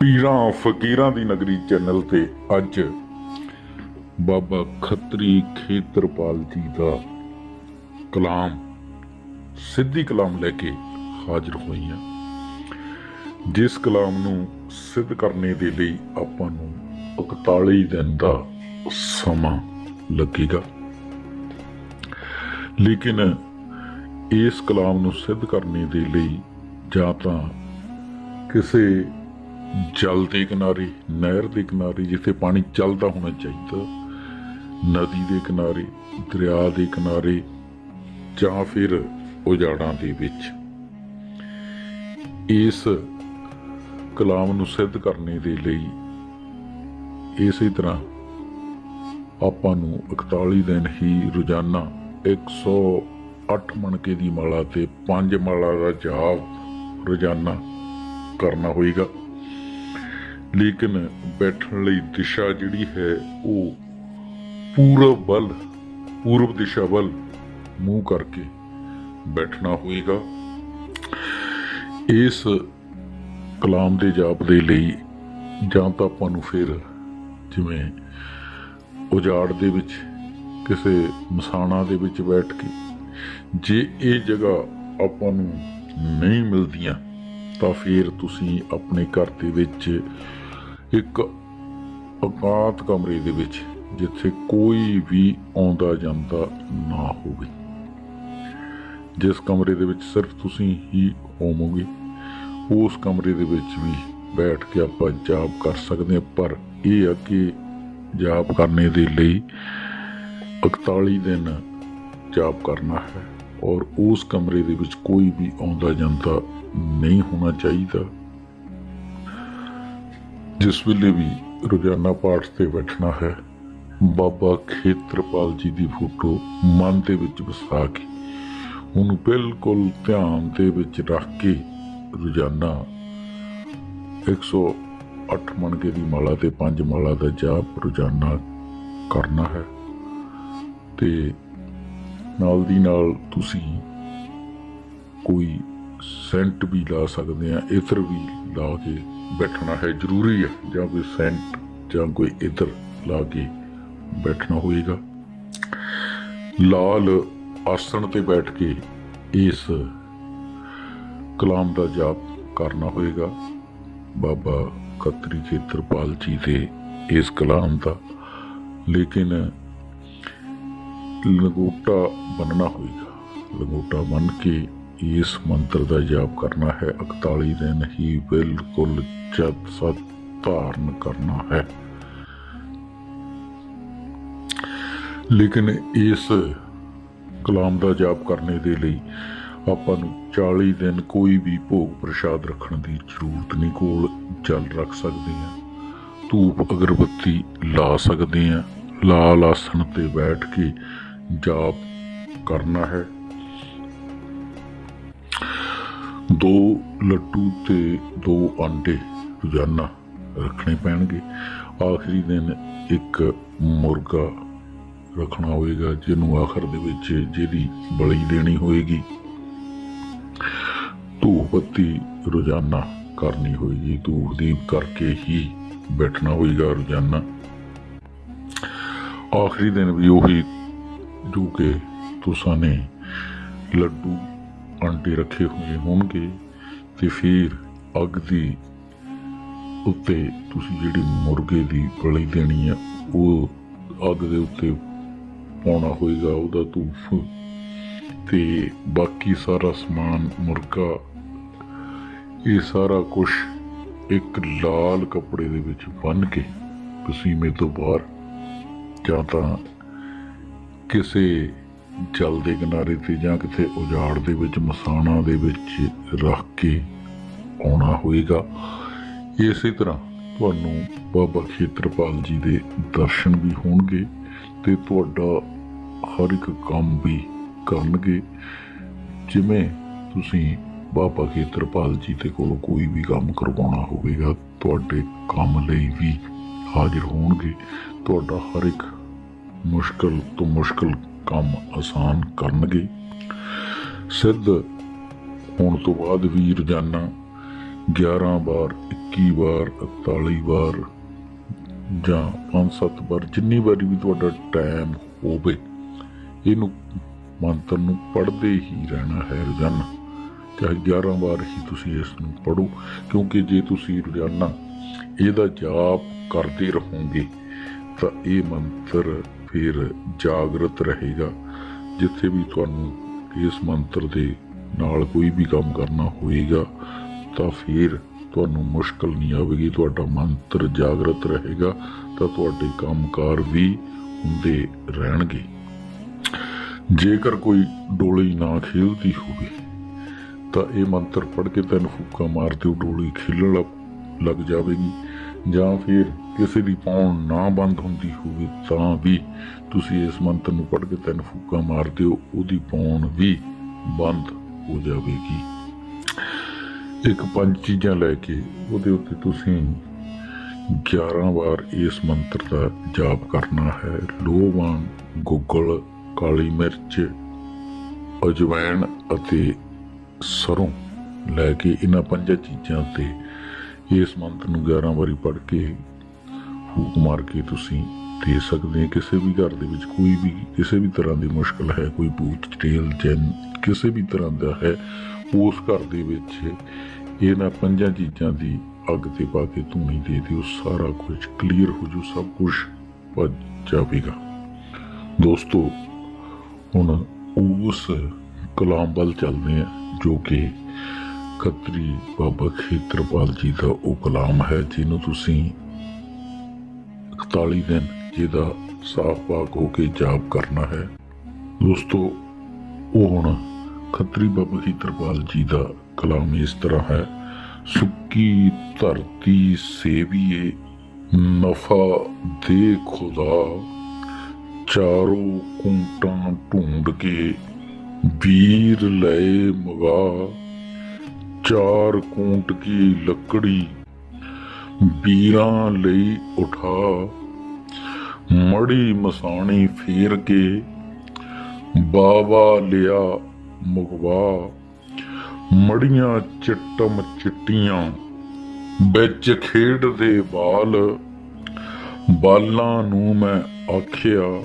ਪੀਰਾਂ, ਫਕੀਰਾਂ ਦੀ ਨਗਰੀ ਚੈਨਲ ਤੇ ਅੱਜ ਬਾਬਾ ਖੱਤਰੀ ਖੇਤਰਪਾਲ ਜੀ ਦਾ ਕਲਾਮ, ਸਿੱਧੀ ਕਲਾਮ ਲੈ ਕੇ ਹਾਜ਼ਰ ਹੋਈ ਹਾਂ। ਜਿਸ ਕਲਾਮ ਨੂੰ ਸਿੱਧ ਕਰਨੇ ਦੇ ਲਈ ਆਪਾਂ ਨੂੰ 41 ਦਿਨ ਦਾ ਸਮਾਂ ਲੱਗੇਗਾ। ਲੇਕਿਨ ਇਸ ਕਲਾਮ ਨੂੰ ਸਿੱਧ ਕਰਨੇ ਦੇ ਲਈ ਜਾਂ ਤਾਂ ਕਿਸੇ ਜਲ ਦੇ ਕਿਨਾਰੇ ਨਹਿਰ ਦੇ ਕਿਨਾਰੇ ਜਿੱਥੇ ਪਾਣੀ ਚੱਲਦਾ ਹੋਣਾ ਚਾਹੀਦਾ। ਨਦੀ ਦੇ ਕਿਨਾਰੇ ਦਰਿਆ ਦੇ ਕਿਨਾਰੇ ਜਾਂ ਫਿਰ ਉਜਾੜਾਂ ਦੇ ਵਿੱਚ। ਇਸ ਕਲਾਮ ਨੂੰ ਸਿੱਧ ਕਰਨੇ ਦੇ ਲਈ ਇਸੇ ਤਰ੍ਹਾਂ ਆਪਾਂ ਨੂੰ 41 ਦਿਨ ਹੀ ਰੋਜ਼ਾਨਾ 108 ਮਣਕੇ ਦੀ ਮਾਲਾ ਤੇ 5 ਮਾਲਾ ਦਾ ਜਾਪ ਰੋਜ਼ਾਨਾ ਕਰਨਾ ਹੋਏਗਾ। ਲੇਕਿਨ ਬੈਠਣ ਲਈ ਦਿਸ਼ਾ ਜਿਹੜੀ ਹੈ ਉਹ ਪੂਰਬ ਵੱਲ ਪੂਰਬ ਦਿਸ਼ਾ ਵੱਲ ਮੂੰਹ ਕਰਕੇ ਬੈਠਣਾ ਹੋਏਗਾ। ਇਸ ਕਲਾਮ ਦੇ ਜਾਪ ਦੇ ਲਈ ਜਾਂ ਤਾਂ ਆਪਾਂ ਨੂੰ ਫਿਰ ਜਿਵੇਂ ਉਜਾੜ ਦੇ ਵਿੱਚ, ਕਿਸੇ ਮਸਾਣਾ ਦੇ ਵਿੱਚ ਬੈਠ ਕੇ ਜੇ ਇਹ ਜਗ੍ਹਾ ਆਪਾਂ ਨੂੰ ਨਹੀਂ ਮਿਲਦੀਆਂ ਤਾਂ ਫਿਰ ਤੁਸੀਂ ਆਪਣੇ ਘਰ ਦੇ ਵਿੱਚ ਇੱਕ ਇਕਾਂਤ ਕਮਰੇ ਦੇ ਵਿੱਚ, ਜਿੱਥੇ ਕੋਈ ਵੀ ਆਉਂਦਾ ਜਾਂਦਾ ਨਾ ਹੋਵੇ। ਜਿਸ ਕਮਰੇ ਦੇ ਵਿੱਚ ਸਿਰਫ ਤੁਸੀਂ ਹੀ ਹੋਵੋਗੇ, ਉਸ ਕਮਰੇ ਦੇ ਵਿੱਚ ਵੀ ਬੈਠ ਕੇ ਆਪਾਂ ਜਾਪ ਕਰ ਸਕਦੇ ਹਾਂ। ਪਰ ਇਹ ਆ ਕਿ ਜਾਪ ਕਰਨੇ ਦੇ ਲਈ 41 ਦਿਨ ਜਾਪ ਕਰਨਾ ਹੈ ਔਰ ਉਸ ਕਮਰੇ ਦੇ ਵਿੱਚ ਕੋਈ ਵੀ ਆਉਂਦਾ ਜਾਂਦਾ ਨਹੀਂ ਹੋਣਾ ਚਾਹੀਦਾ। ਜਿਸ ਵੇਲੇ ਵੀ ਰੋਜ਼ਾਨਾ ਪਾਠ ਤੇ ਬੈਠਣਾ ਹੈ, ਬਾਬਾ ਖੇਤਰਪਾਲ ਜੀ ਦੀ ਫੋਟੋ ਮਨ ਦੇ ਵਿੱਚ ਵਸਾ ਕੇ, ਉਹਨੂੰ ਬਿਲਕੁਲ ਧਿਆਨ ਦੇ ਵਿੱਚ ਰੱਖ ਕੇ ਰੋਜ਼ਾਨਾ 108 ਮਣਕੇ ਦੀ ਮਾਲਾ ਤੇ ਪੰਜ ਮਾਲਾ ਦਾ ਜਾਪ ਰੋਜ਼ਾਨਾ ਕਰਨਾ ਹੈ। ਤੇ ਨਾਲ ਦੀ ਨਾਲ ਤੁਸੀਂ ਕੋਈ ਸੈਂਟ ਵੀ ਲਾ ਸਕਦੇ ਆ ਇਤਰ ਵੀ ਲਾ ਕੇ ਬੈਠਣਾ ਹੈ, ਜ਼ਰੂਰੀ ਹੈ ਜਾਂ ਕੋਈ ਸੈਂਟ ਜਾਂ ਕੋਈ ਇਤਰ ਲਾ ਕੇ ਬੈਠਣਾ ਹੋਏਗਾ। ਲਾਲ ਆਸਣ ਤੇ ਬੈਠ ਕੇ ਇਸ ਕਲਾਮ ਦਾ ਜਾਪ ਕਰਨਾ ਹੋਏਗਾ। ਬਾਬਾ ਖੱਤਰੀ ਖੇਤਰਪਾਲ ਜੀ ਦੇ ਇਸ ਕਲਾਮ ਦਾ। ਲੇਕਿਨ ਲੰਗੋਟਾ ਬੰਨਣਾ ਹੋਏਗਾ। ਲੰਗੋਟਾ ਬੰਨ ਕੇ ਇਸ ਮੰਤਰ ਦਾ ਜਾਪ ਕਰਨਾ ਹੈ। 41 ਦਿਨ ਹੀ ਬਿਲਕੁਲ ਜਪ ਸਤ ਧਾਰਨ ਕਰਨਾ ਹੈ। ਲੇਕਿਨ ਇਸ ਕਲਾਮ ਦਾ ਜਾਪ ਕਰਨੇ ਦੇ ਲਈ ਆਪਾਂ ਨੂੰ 40 ਦਿਨ ਕੋਈ ਵੀ ਭੋਗ ਪ੍ਰਸ਼ਾਦ ਰੱਖਣ ਦੀ ਜ਼ਰੂਰਤ ਨਹੀਂ। ਕੋਲ ਜਲ ਰੱਖ ਸਕਦੇ ਆ ਧੂਪ ਅਗਰਬੱਤੀ ਲਾ ਸਕਦੇ ਆ ਲਾਲ ਆਸਣ ਤੇ ਬੈਠ ਕੇ ਜਾਪ ਕਰਨਾ ਹੈ। ਦੋ ਲੱਡੂ ਤੇ ਦੋ ਆਂਡੇ ਰੋਜ਼ਾਨਾ ਰੱਖਣੇ ਪੈਣਗੇ। ਆਖਰੀ ਦਿਨ ਇੱਕ ਮੁਰਗਾ ਰੱਖਣਾ ਹੋਏਗਾ, ਜਿਹਨੂੰ ਆਖਰ ਦੇ ਵਿੱਚ ਜਿਹਦੀ ਬਲੀ ਦੇਣੀ ਹੋਏਗੀ। ਧੂਪਤੀ ਰੋਜ਼ਾਨਾ ਕਰਨੀ ਹੋਏਗੀ। ਧੂਪ ਦੀਪ ਕਰਕੇ ਹੀ ਬੈਠਣਾ ਹੋਏਗਾ ਰੋਜ਼ਾਨਾ। ਆਖਰੀ ਦਿਨ ਵੀ ਉਹੀ ਜੋ ਕਿ ਤੁਸਾਂ ਨੇ ਲੱਡੂ ਆਂਡੇ ਰੱਖੇ ਹੋਏ ਹੋਣਗੇ ਤੇ ਫਿਰ ਅੱਗ ਦੀ ਉੱਤੇ ਤੁਸੀਂ ਜਿਹੜੀ ਮੁਰਗੇ ਦੀ ਗਲੀ ਦੇਣੀ ਆ, ਉਹ ਅੱਗ ਦੇ ਉੱਤੇ ਪਾਉਣਾ ਹੋਏਗਾ, ਉਹਦਾ ਧੂਫ ਤੇ ਬਾਕੀ ਸਾਰਾ ਸਮਾਨ, ਮੁਰਗਾ, ਇਹ ਸਾਰਾ ਕੁਝ ਇੱਕ ਲਾਲ ਕੱਪੜੇ ਦੇ ਵਿੱਚ ਬੰਨ ਕੇ ਪਸੀਨੇ ਤੋਂ ਬਾਹਰ ਜਾਂ ਤਾਂ ਕਿਸੇ ਜਲ ਦੇ ਕਿਨਾਰੇ ਤੇ ਜਾਂ ਕਿਤੇ ਉਜਾੜ ਦੇ ਵਿੱਚ, ਮਸਾਣਾ ਦੇ ਵਿੱਚ ਰੱਖ ਕੇ ਆਉਣਾ ਹੋਏਗਾ। ਇਸੇ ਤਰ੍ਹਾਂ ਤੁਹਾਨੂੰ ਬਾਬਾ ਖੇਤਰਪਾਲ ਜੀ ਦੇ ਦਰਸ਼ਨ ਵੀ ਹੋਣਗੇ ਤੇ ਤੁਹਾਡਾ ਹਰ ਇੱਕ ਕੰਮ ਵੀ ਕਰਨਗੇ। ਜਿਵੇਂ ਤੁਸੀਂ ਬਾਬਾ ਖੇਤਰਪਾਲ ਜੀ ਦੇ ਕੋਲੋਂ ਕੋਈ ਵੀ ਕੰਮ ਕਰਵਾਉਣਾ ਹੋਵੇਗਾ, ਤੁਹਾਡੇ ਕੰਮ ਲਈ ਵੀ ਹਾਜ਼ਰ ਹੋਣਗੇ। ਤੁਹਾਡਾ ਹਰ ਇੱਕ ਮੁਸ਼ਕਲ ਤੋਂ ਮੁਸ਼ਕਲ ਕੰਮ ਆਸਾਨ ਕਰਨਗੇ। ਸਿੱਧ ਹੋਣ ਤੋਂ ਬਾਅਦ ਵੀ ਰੋਜ਼ਾਨਾ 11 ਵਾਰ 21 ਵਾਰ 41 ਵਾਰ ਜਾਂ 5-7 ਵਾਰ ਜਿੰਨੀ ਵਾਰੀ ਵੀ ਤੁਹਾਡਾ ਟਾਈਮ ਹੋਵੇ, ਇਹਨੂੰ ਮੰਤਰ ਨੂੰ ਪੜ੍ਹਦੇ ਹੀ ਰਹਿਣਾ ਹੈ ਰੋਜ਼ਾਨਾ। ਚਾਹੇ 11 ਵਾਰ ਹੀ ਤੁਸੀਂ ਇਸ ਨੂੰ ਪੜੋ ਕਿਉਂਕਿ ਜੇ ਤੁਸੀਂ ਰੋਜ਼ਾਨਾ ਇਹਦਾ ਜਾਪ ਕਰਦੇ ਰਹੋਗੇ, ਤਾਂ ਇਹ ਮੰਤਰ ਫਿਰ ਜਾਗਰਤ ਰਹੇਗਾ, ਜਿੱਥੇ ਵੀ ਤੁਹਾਨੂੰ ਇਸ ਮੰਤਰ ਦੇ ਨਾਲ ਕੋਈ ਵੀ ਕੰਮ ਕਰਨਾ ਹੋਏਗਾ, ਤਾਂ ਫਿਰ ਤੁਹਾਨੂੰ ਮੁਸ਼ਕਲ ਨਹੀਂ ਆਵੇਗੀ, ਤੁਹਾਡਾ ਮੰਤਰ ਜਾਗਰਤ ਰਹੇਗਾ, ਤਾਂ ਤੁਹਾਡੇ ਕੰਮਕਾਰ ਵੀ ਹੁੰਦੇ ਰਹਿਣਗੇ। ਜੇਕਰ ਕੋਈ ਡੋਲੀ ਨਾ ਖੇਲਦੀ ਹੋਵੇ, ਤਾਂ ਇਹ ਮੰਤਰ ਪੜ੍ਹ ਕੇ ਤੈਨੂੰ ਫੂਕਾਂ ਮਾਰ ਉਹ ਡੋਲੀ ਖੇਲਣ ਲੱਗ- ਲੱਗ ਜਾਵੇਗੀ, ਜਾਂ ਫਿਰ ਕਿਸੇ ਦੀ ਪਾਉਣ ਨਾ ਬੰਦ ਹੁੰਦੀ ਹੋਵੇ ਤਾਂ ਵੀ ਤੁਸੀਂ ਇਸ ਮੰਤਰ ਨੂੰ ਪੜ੍ਹ ਕੇ ਤਿੰਨ ਫੂਕਾਂ ਮਾਰ ਦਿਓ, ਉਹਦੀ ਪਾਉਣ ਵੀ ਬੰਦ ਹੋ ਜਾਵੇਗੀ। ਇੱਕ ਪੰਜ ਚੀਜ਼ਾਂ ਲੈ ਕੇ ਉਹਦੇ ਉੱਤੇ ਤੁਸੀਂ 11 ਵਾਰ ਇਸ ਮੰਤਰ ਦਾ ਜਾਪ ਕਰਨਾ ਹੈ। ਲੋਵਾਂ ਗੁੱਗਲ, ਕਾਲੀ ਮਿਰਚ ਅਜਵਾਇਣ ਅਤੇ ਸਰੋਂ ਲੈ ਕੇ ਇਹਨਾਂ ਪੰਜਾਂ ਚੀਜ਼ਾਂ ਤੇ ਇਸ ਮੰਤਰ ਨੂੰ 11 ਵਾਰੀ ਪੜ੍ਹ ਕੇ ਫੂਕ ਮਾਰ ਕੇ ਤੁਸੀਂ ਦੇ ਸਕਦੇ ਹੋ? ਕਿਸੇ ਵੀ ਘਰ ਦੇ ਵਿੱਚ ਕੋਈ ਵੀ, ਕਿਸੇ ਵੀ ਤਰ੍ਹਾਂ ਦੀ ਮੁਸ਼ਕਲ ਹੈ, ਕੋਈ ਭੂਤ ਟੇਲ ਜਨ, ਕਿਸੇ ਵੀ ਤਰ੍ਹਾਂ ਦਾ ਹੈ, ਉਸ ਘਰ ਦੇ ਵਿੱਚ ਇਹਨਾਂ ਪੰਜਾਂ ਚੀਜ਼ਾਂ ਦੀ ਅੱਗ ਤੇ ਪਾ ਕੇ ਧੂਣੀ ਦੇ ਦਿਓ, ਸਾਰਾ ਕੁਝ ਕਲੀਅਰ ਹੋ ਜੂ ਸਭ ਕੁਝ ਭੱਜ ਜਾਵੇਗਾ। ਦੋਸਤੋ, ਹੁਣ ਉਸ ਕਲਾਮ ਵੱਲ ਚੱਲਦੇ ਆ ਜੋ ਕਿ ਖੱਤਰੀ ਬਾਬਾ ਖੇਤਰਪਾਲ ਜੀ ਦਾ ਉਹ ਕਲਾਮ ਹੈ, ਜਿਹਨੂੰ ਤੁਸੀਂ 41 ਦਿਨ ਜਿਹਦਾ ਸਾਫ਼ ਪਾਕ ਹੋ ਕੇ ਜਾਪ ਕਰਨਾ ਹੈ। ਦੋਸਤੋ, ਉਹ ਹੁਣ ਖੱਤਰੀ ਬਾਬਾ ਖੇਤਰਪਾਲ ਜੀ ਦਾ ਕਲਾਮ ਇਸ ਤਰ੍ਹਾਂ ਹੈ, ਸੁੱਕੀ ਧਰਤੀ ਸੇਵੀਏ, ਨਫਾ ਦੇ ਖੁਦਾ, ਚਾਰੋਂ ਕੁੰਟਾਂ ਢੂੰਡ ਕੇ ਵੀਰ ਲਏ ਮਗਾ, ਚਾਰ ਕੂੰਟ ਕੀ ਲੱਕੜੀ ਵੀਰਾਂ ਲਈ ਉਠਾ। ਮੜੀ ਮਸਾਣੀ ਫੇਰ ਕੇ, ਬਾਵਾ ਲਿਆ ਮੁਗਵਾ। ਮੜੀਆਂ ਚਿੱਟਮ ਚਿੱਟੀਆਂ, ਵਿੱਚ ਖੇਡਦੇ ਬਾਲ ਬਾਲਾਂ ਨੂੰ ਮੈਂ ਆਖਿਆ,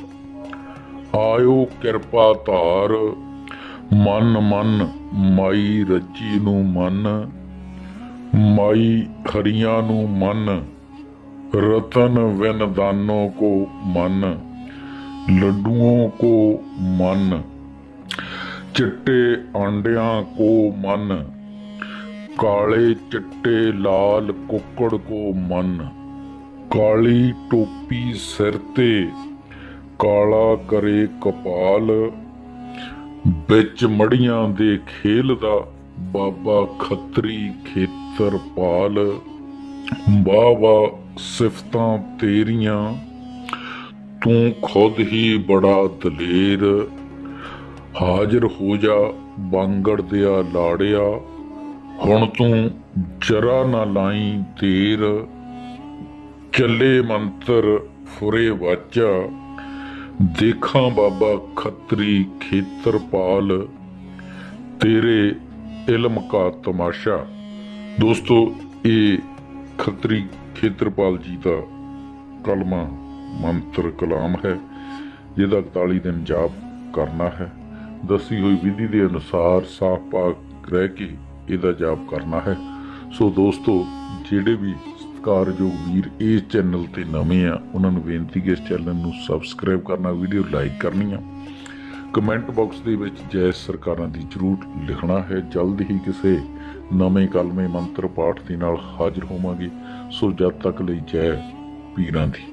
ਆਇਓ ਕਿਰਪਾ ਧਾਰ, ਮਨ ਮਨ ਮਾਈ ਰੱਜੀ ਨੂੰ ਮਨ। ਮਾਈ ਹਰੀਆਂ ਨੂੰ ਮਨ, ਰਤਨ ਵਿਨ ਦਾਨੋ ਕੋ ਮਨ, ਲੱਡੂਆਂ ਕੋ ਮਨ, ਚਿੱਟੇ ਆਂਡਿਆਂ ਕੋ ਮਨ, ਕਾਲੇ ਚਿੱਟੇ ਲਾਲ ਕੁੱਕੜ ਕੋ ਮਨ, ਕਾਲੀ ਟੋਪੀ ਸਿਰ ਤੇ, ਕਾਲਾ ਕਰੇ ਕਪਾਲ, ਵਿੱਚ ਮੜੀਆਂ ਦੇ ਖੇਲ ਦਾ ਬਾਬਾ ਖੱਤਰੀ ਖੇਤਰਪਾਲ ਬਾਬਾ ਸਿਫਤਾਂ ਤੇਰੀਆਂ, ਤੂੰ ਖੁਦ ਹੀ ਬੜਾ ਦਲੇਰ। ਹਾਜ਼ਰ ਹੋ ਜਾ ਬਾਂਗੜ ਦਿਆ ਲਾੜਿਆ, ਹੁਣ ਤੂੰ ਜਰਾ ਨਾ ਲਾਈ ਤੇਰ। ਚੱਲੇ ਮੰਤਰ ਫੁਰੇ ਵਾਚਾ, ਦੇਖਾਂ ਬਾਬਾ ਖੱਤਰੀ ਖੇਤਰਪਾਲ ਤੇਰੇ ਇਲਮ ਕਾ ਤਮਾਸ਼ਾ। ਦੋਸਤੋ, ਇਹ ਖੱਤਰੀ ਖੇਤਰਪਾਲ ਜੀ ਦਾ ਕਲਮਾ ਮੰਤਰ ਕਲਾਮ ਹੈ, ਜਿਹਦਾ 41 ਦਿਨ ਜਾਪ ਕਰਨਾ ਹੈ। ਦੱਸੀ ਹੋਈ ਵਿਧੀ ਦੇ ਅਨੁਸਾਰ ਸਾਫ਼ ਪਾਕ ਰਹਿ ਕੇ ਇਹਦਾ ਜਾਪ ਕਰਨਾ ਹੈ। ਸੋ ਦੋਸਤੋ, ਜਿਹੜੇ ਵੀ ਸਤਿਕਾਰਯੋਗ ਵੀਰ ਇਸ ਚੈਨਲ ਤੇ ਨਵੇਂ ਆ, ਉਹਨਾਂ ਨੂੰ ਬੇਨਤੀ ਕਿ ਇਸ ਚੈਨਲ ਨੂੰ ਸਬਸਕ੍ਰਾਈਬ ਕਰਨਾ ਵੀਡੀਓ ਲਾਈਕ ਕਰਨੀ ਆ। ਕਮੈਂਟ ਬਾਕਸ ਦੇ ਵਿੱਚ ਜੈ ਸਰਕਾਰਾਂ ਦੀ ਜ਼ਰੂਰ ਲਿਖਣਾ ਹੈ। ਜਲਦ ਹੀ ਕਿਸੇ ਨਵੇਂ ਕਲਮੇ ਮੰਤਰ ਪਾਠ ਦੇ ਨਾਲ ਹਾਜ਼ਰ ਹੋਵਾਂਗੇ। ਸੋ ਜਦ ਤੱਕ ਲਈ ਜੈ ਪੀਰਾਂ ਦੀ।